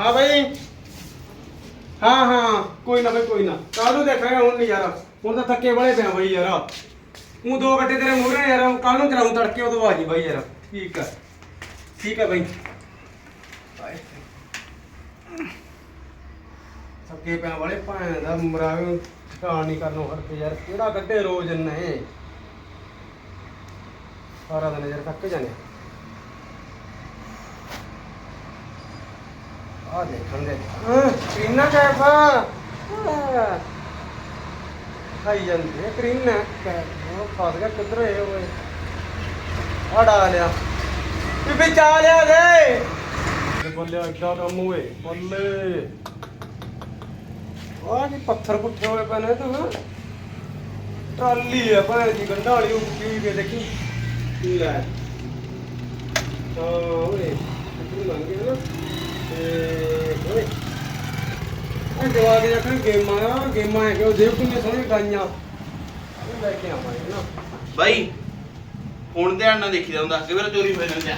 ਹਾਂ ਬਈ। ਹਾਂ ਹਾਂ, ਕੋਈ ਨਾ ਬਈ, ਕੋਈ ਨਾ। ਕੱਲ ਨੂੰ ਦੇਖਾਂਗੇ ਹੁਣ ਨਹੀਂ ਯਾਰ। ਹੁਣ ਤਾਂ ਥੱਕੇ ਵਾਲੇ ਪਿਆ ਬਈ ਯਾਰ। ਉਹ ਦੋ ਗੱਡੇ ਤੇਰੇ ਮੂਹਰੇ ਯਾਰ। ਕੱਲ ਨੂੰ ਚਲਾਉਂ ਤੜਕੇ, ਉਦੋਂ ਆ ਜੀ ਬਈ ਯਾਰ। ਠੀਕ ਆ। ਠੀਕ ਆ ਬਈ। ਬਾਏ। ਥੱਕੇ ਪਿਆ ਵਾਲੇ ਭਾਂ ਦਾ ਮਰਾਵੇ ਠਾਣ ਨਹੀਂ ਕਰਨੋਂ ਹਰਕੇ ਯਾਰ। ਕਿਹੜਾ ਕੱਢੇ ਰੋਜ਼ ਨੇ। ਸਾਰਾ ਦਿਨ ਯਾਰ ਥੱਕ ਜਾਂਦੇ ਆ ਦੇਖਣ ਦੇ। ਕਰੀਨਾ ਕੈਫਾ ਖਾਈ ਜਾਂਦੇ ਕਰੀਨਾ ਉਹ ਫਸ ਗਿਆ ਕਿੱਧਰ ਇਹ ਓਏ ਆ ਡਾ ਲਿਆ। ਬੀਬੀ ਚਾ ਲਿਆ ਦੇ। ਬੱਲੇ ਐਡਾ ਕੰਮ ਹੋਏ ਬੱਲੇ। ਆ ਕੀ ਪੱਥਰ ਪੁੱਠੇ ਹੋਏ ਪਏ ਨੇ ਤੂੰ? ਟਰਾਲੀ ਆ ਭਾਂ ਦੀ ਗੰਢਾ ਵਾਲੀ ਉੱਚੀ ਵੀ ਦੇਖੀ। ਲੈ। ਹਾਂ ਓਏ ਕਿੱਥੇ ਲੰਘ ਗਿਆ ਨਾ ਤੇ ਓਏ ਇਹ ਜਵਾਕ ਆਖਣ ਗੇਮਾਂ ਆ, ਗੇਮਾਂ ਹੈ ਉਹ ਦੇਖ ਕਿੰਨੇ ਸੋਹਣੇ ਗਾਈਆਂ। ਉਹ ਲੈ ਕੇ ਆਵਾਂਗੇ ਨਾ। ਬਾਈ, ਹੁਣ ਧਿਆਨ ਨਾਲ ਦੇਖੀਦਾ ਹੁੰਦਾ ਕਿ ਵਾਰ ਚੋਰੀ ਹੋ ਜਾਂਦੀ। ਆ